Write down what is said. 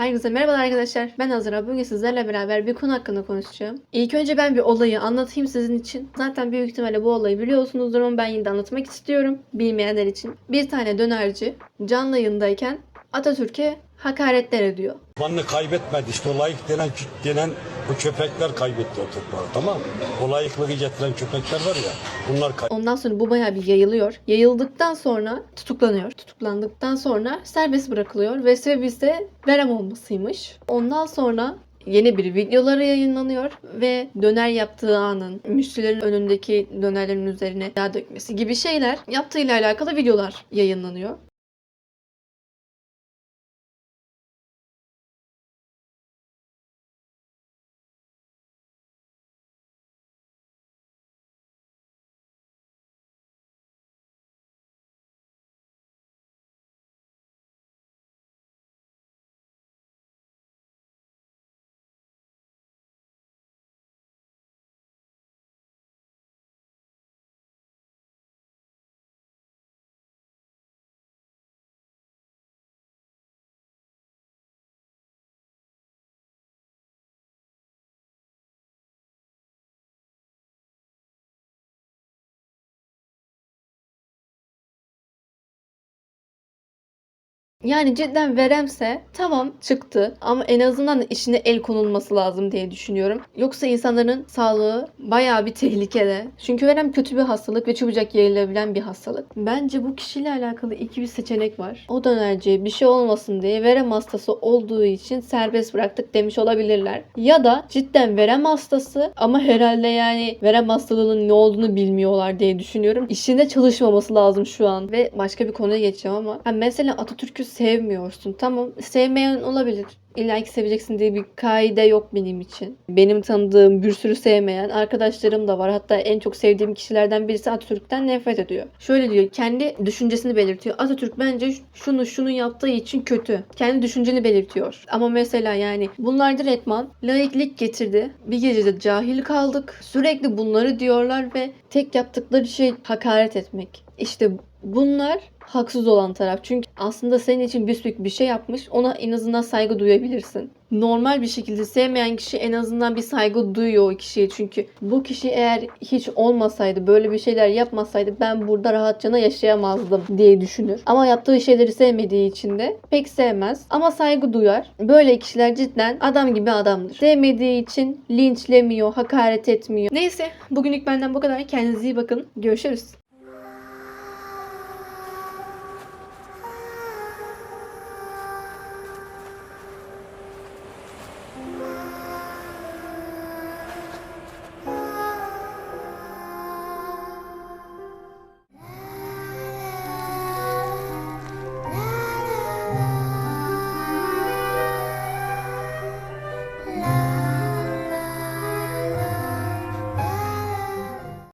Herkese merhaba arkadaşlar. Ben Azra. Bugün sizlerle beraber bir konu hakkında konuşacağım. İlk önce ben bir olayı anlatayım sizin için. Zaten büyük ihtimalle bu olayı biliyorsunuzdur ama ben yine de anlatmak istiyorum. Bilmeyenler için. Bir tane dönerci canlı yayındayken Atatürk'e hakaretler ediyor. Vanını kaybetmedi. İşte o layık denen, denen bu köpekler kaybetti o toprağı tamam mı? O layıklığı getiren köpekler var ya bunlar kay- Ondan sonra bu bayağı bir yayılıyor. Yayıldıktan sonra tutuklanıyor. Tutuklandıktan sonra serbest bırakılıyor ve sebebi ise verem olmasıymış. Ondan sonra yeni bir videoları yayınlanıyor ve döner yaptığı anın müşterilerin önündeki dönerlerin üzerine yağ dökmesi gibi şeyler yaptığıyla alakalı videolar yayınlanıyor. Yani cidden veremse tamam çıktı ama en azından işine el konulması lazım diye düşünüyorum. Yoksa insanların sağlığı bayağı bir tehlikede. Çünkü verem kötü bir hastalık ve çabucak yayılabilen bir hastalık. Bence bu kişiyle alakalı iki bir seçenek var. O dönerciye bir şey olmasın diye verem hastası olduğu için serbest bıraktık demiş olabilirler. Ya da cidden verem hastası ama herhalde yani verem hastalığının ne olduğunu bilmiyorlar diye düşünüyorum. İşinde çalışmaması lazım şu an. Ve başka bir konuya geçeceğim ama. Ha mesela Atatürk'ü sevmiyorsun. Tamam sevmeyen olabilir. İlla ki seveceksin diye bir kaide yok benim için. Benim tanıdığım bir sürü sevmeyen arkadaşlarım da var. Hatta en çok sevdiğim kişilerden birisi Atatürk'ten nefret ediyor. Şöyle diyor. Kendi düşüncesini belirtiyor. Atatürk bence şunu şunu yaptığı için kötü. Kendi düşünceni belirtiyor. Ama mesela yani bunlar direktman laiklik getirdi. Bir gecede cahil kaldık. Sürekli bunları diyorlar ve tek yaptıkları şey hakaret etmek. İşte bunlar haksız olan taraf. Çünkü aslında senin için büyük bir şey yapmış. Ona en azından saygı duyabilirsin. Normal bir şekilde sevmeyen kişi en azından bir saygı duyuyor o kişiye. Çünkü bu kişi eğer hiç olmasaydı, böyle bir şeyler yapmasaydı ben burada rahatçana yaşayamazdım diye düşünür. Ama yaptığı şeyleri sevmediği için de pek sevmez. Ama saygı duyar. Böyle kişiler cidden adam gibi adamdır. Sevmediği için linçlemiyor, hakaret etmiyor. Neyse bugünlük benden bu kadar. Kendinize iyi bakın. Görüşürüz.